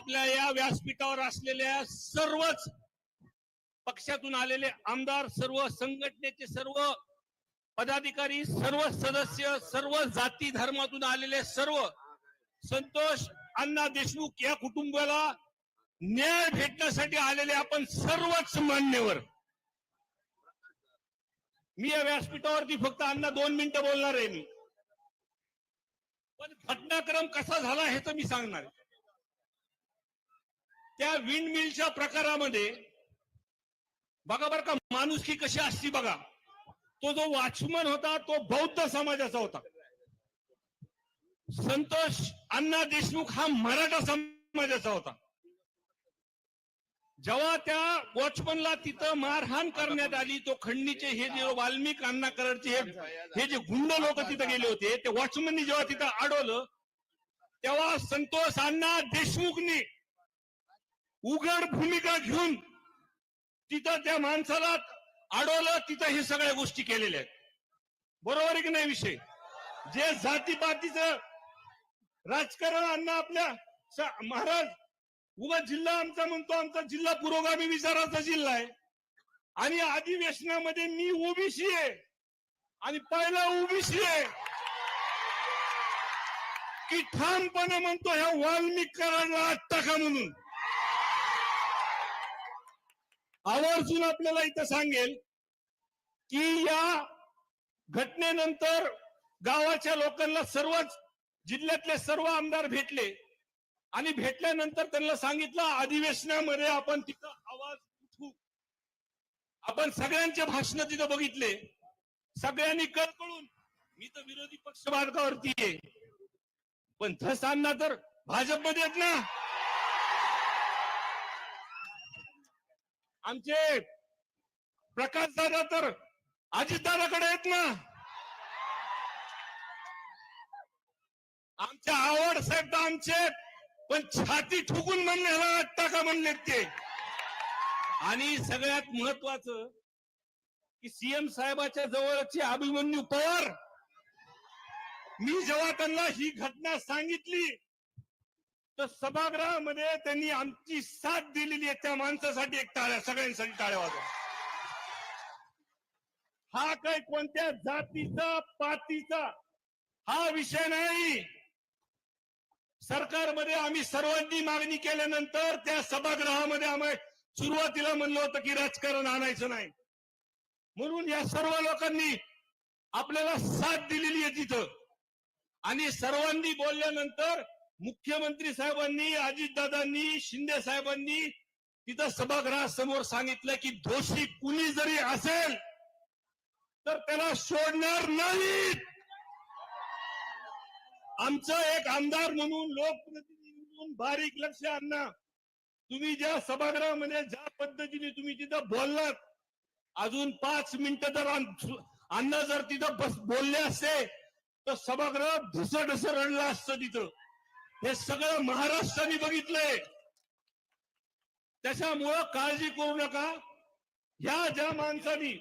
आपल्या या व्यासपीठावर असलेल्या सर्वच पक्षातून आलेले आमदार सर्व संघटनेचे सर्व पदाधिकारी सर्व सदस्य सर्व जाती धर्मातून आलेले सर्व संतोष अण्णा देशमुख या कुटुंबाला न्याय भेटण्यासाठी आलेले आपण सर्वच मान्यवर मी या व्यासपीठावरती फक्त अण्णा दोन मिनिटं बोलणार आहे मी पण घटनाक्रम कसा झाला हे तर मी सांगणार आहे. त्या विंड मिलच्या प्रकारामध्ये बघा बरं का माणुसकी कशी असती बघा. तो जो वॉचमन होता तो बौद्ध समाजाचा होता. संतोष अण्णा देशमुख हा मराठा समाजाचा होता. जेव्हा त्या वॉचमनला तिथं मारहाण करण्यात आली तो खंडीचे हे जे वाल्मिक अण्णा करडचे हे हे जे गुंड लोक तिथं गेले होते ते वॉचमननी जेव्हा तिथं अडवलं तेव्हा संतोष अण्णा देशमुखनी उघड भूमिका घेऊन तिथं त्या माणसाला अडवलं तिथं हे सगळ्या गोष्टी केलेल्या आहेत. बरोबर आहे की नाही विषय? जे जातीपातीचं राजकारण अण्णा आपल्या महाराज उगा जिल्हा आमचा म्हणतो आमचा जिल्हा पुरोगामी विचाराचा जिल्हा आहे. आणि अधिवेशनामध्ये मी ओबीसी आहे. आणि पहिला ओबीसी आहे. की ठामपणे म्हणतो ह्या वाल्मिक कराडला आत म्हणून? आवर्जून आपल्याला इथं सांगेल की या घटनेनंतर गावाच्या लोकांना सर्वच जिल्ह्यातले सर्व आमदार भेटले. आणि भेटल्यानंतर त्यांना सांगितलं अधिवेशनामध्ये आपण तिथं आवाज उठवू आपण सगळ्यांचे भाषण तिथं बघितले. सगळ्यांनी कळकळून मी तर विरोधी पक्ष मार्गावरती आहे. पण धसांना तर भाजपमध्ये आहेत ना. आमचे प्रकाश दादा तर अजितदादाकडे आहेत ना. आमच्या आवड साहेब तर आमचे पण छाती ठुकून म्हणले का म्हणले ते? आणि सगळ्यात महत्वाचं की सीएम साहेबाच्या जवळचे अभिमन्यू पवार मी जेव्हा त्यांना ही घटना सांगितली तर सभागृहामध्ये त्यांनी आमची साथ दिलेली आहे त्या माणसासाठी एक टाळ्या सगळ्यांसाठी टाळ्या वाजवा. हा काय कोणत्या जातीचा पातीचा हा विषय नाही. सरकारमध्ये आम्ही सर्वांनी मागणी केल्यानंतर त्या सभागृहामध्ये आम्ही सुरुवातीला म्हणलं होतं की राजकारण आणायचं नाही. म्हणून या सर्व लोकांनी आपल्याला साथ दिलेली आहे तिथं. आणि सर्वांनी बोलल्यानंतर मुख्यमंत्री साहेबांनी अजितदादांनी शिंदे साहेबांनी तिथं सभागृहासमोर सांगितलं की दोषी कुणी जरी असेल तर त्याला सोडणार नाही आमचं एक आमदार म्हणून लोकप्रतिनिधी म्हणून बारीक लक्ष आणणं. तुम्ही ज्या सभागृहामध्ये ज्या पद्धतीने तुम्ही तिथं बोललात अजून पाच मिनिटं जर अन्न अण्णा जर तिथं बस बोलले असते तर सभागृह ढस रडलं असतं तिथं. हे सगळं महाराष्ट्राने बघितलंय. त्याच्यामुळं काळजी करू नका. ह्या ज्या माणसांनी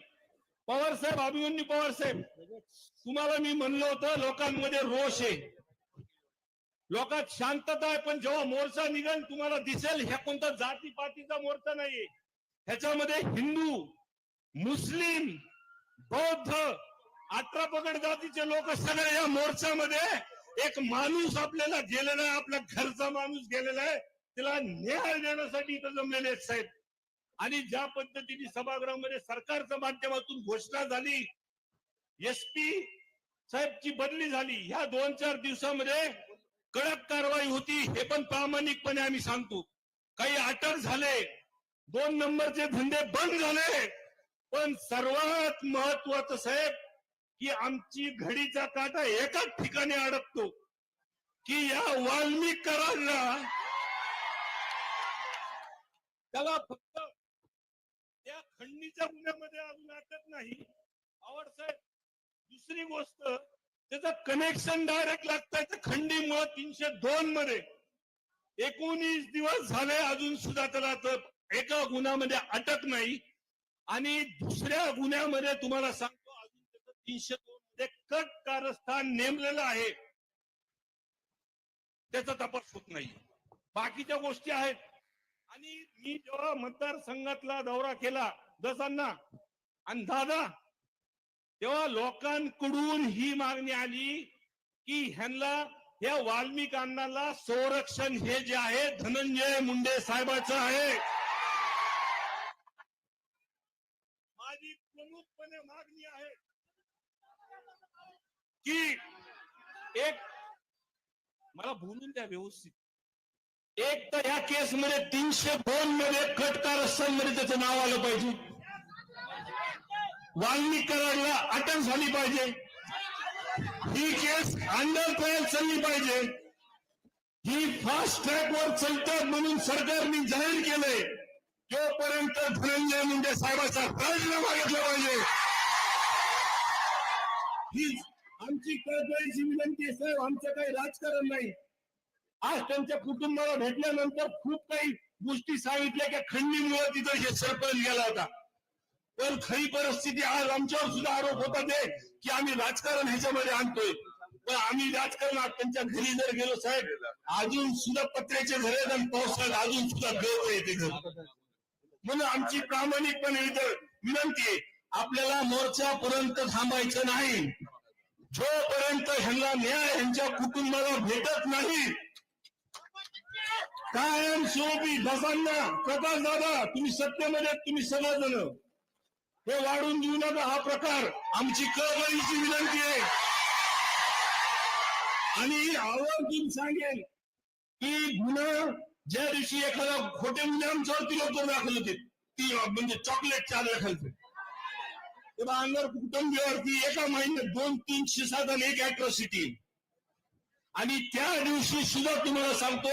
पवार साहेब अभिमन्यू पवार साहेब तुम्हाला मी म्हणलं होतं लोकांमध्ये रोष आहे. लोकात शांतता आहे पण जेव्हा मोर्चा निघेल तुम्हाला दिसेल ह्या कोणता जाती पातीचा मोर्चा नाहीये. ह्याच्यामध्ये हिंदू मुस्लिम बौद्ध अठरा पगड जातीचे लोक सगळे या मोर्चामध्ये एक माणूस आपल्याला गेलेला आहे आपला घरचा माणूस गेलेला आहे त्याला न्याय देण्यासाठी इथं जमलेले आहेत साहेब. आणि ज्या पद्धतीने सभागृहामध्ये सरकारच्या माध्यमातून घोषणा झाली एसपी साहेबची बदली झाली ह्या दोन चार दिवसामध्ये कडक कारवाई होती हे पण प्रामाणिकपणे आम्ही सांगतो. काही अटक झाले दोन नंबरचे धंदे बंद झाले पण सर्वात महत्वाचं साहेब की आमची घडीचा काटा एकाच ठिकाणी अडकतो की या वाल्मिक कराडला त्याला फक्त त्या खंडीच्या गुन्ह्यामध्ये अजून अटक नाही. आवड साहेब दुसरी गोष्ट त्याचं कनेक्शन डायरेक्ट लागतं खंडीमुळे तीनशे दोन मध्ये. एकोणीस दिवस झाले अजून सुद्धा त्याला एका गुन्ह्यामध्ये अटक नाही. आणि दुसऱ्या गुन्ह्यामध्ये तुम्हाला सांग तीनशे दोन मध्ये कट कारस्थान नेमलेलं आहे. त्याचा तपास होत नाही. बाकीच्या गोष्टी आहेत. आणि मी जेव्हा मतदारसंघातला दौरा केला दसांना आणि दादा तेव्हा लोकांकडून ही मागणी आली की ह्यांना या वाल्मिकांना संरक्षण हे जे आहे धनंजय मुंडे साहेबाचं आहे. माझी प्रमुखपणे मागणी आहे की एक मला बोलून द्या व्यवस्थित. एक तर या केस मध्ये तीनशे दोन मध्ये कटकारमध्ये त्याचं नाव आलं पाहिजे. वाल्मिक कराडला अटक झाली पाहिजे. ही केस अंडर ट्रायल चालली पाहिजे. ही फास्ट ट्रॅक वर चालतात म्हणून सरकारने जाहीर केलंय. तोपर्यंत धनंजय मुंडे साहेबाचा राजीनामा घेतला पाहिजे. हीच आमची कळकळीची विनंती आहे साहेब आमचं काही राजकारण नाही. आज त्यांच्या कुटुंबाला भेटल्यानंतर खूप काही गोष्टी सांगितल्या की खंडीमुळे तिथं हे सरपंच गेला होता. पण खरी परिस्थिती आज आमच्यावर सुद्धा आरोप होता ते की आम्ही राजकारण ह्याच्यामध्ये आणतोय. पण आम्ही राजकारणात त्यांच्या घरी जर गेलो साहेब अजून सुद्धा पत्र्याचे घर आहेत आणि पावसाळ्यात अजून सुद्धा गळत येते घर म्हणून आमची प्रामाणिकपणे विनंती आहे आपल्याला मोर्चापर्यंत थांबायचं नाही. जोपर्यंत ह्यांना न्याय ह्यांच्या कुटुंबाला भेटत नाही कायम स्वरूपी दसांना प्रकाश दादा तुम्ही सत्तेमध्ये तुम्ही तुम्ही सगळेजण. हे वाढून देऊ नका हा प्रकार आमची कळकळीची विनंती आहे. आणि आवर्जून सांगेल की गुन्हा ज्या दिवशी एखादा खोटे गुन्हे आमच्यावरती लोक दाखल होते ती म्हणजे चॉकलेट चार दाखलते तेव्हा आमदार कुटुंबियावरती एका महिन्यात दोन तीनशे साधन एक अॅट्रॉसिटी आणि त्या दिवशी सुद्धा तुम्हाला सांगतो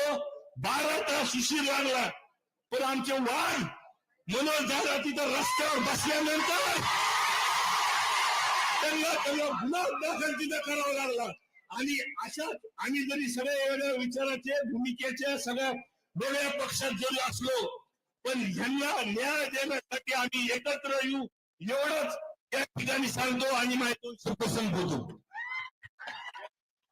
बारा तास उशीर लागला. पण आमचे वाढ मनोज दादा तिथं रस्त्यावर बसल्यानंतर त्यांना त्यांना गुन्हा दाखल तिथं करावा लागला. आणि अशा आम्ही जरी सगळ्या वेगळ्या विचाराचे भूमिकेच्या सगळ्या वेगळ्या पक्षात जरी असलो पण ह्यांना न्याय देण्यासाठी आम्ही एकत्र येऊ एवढंच. त्या ठिकाणी सांगतो आणि माहिती संपवतो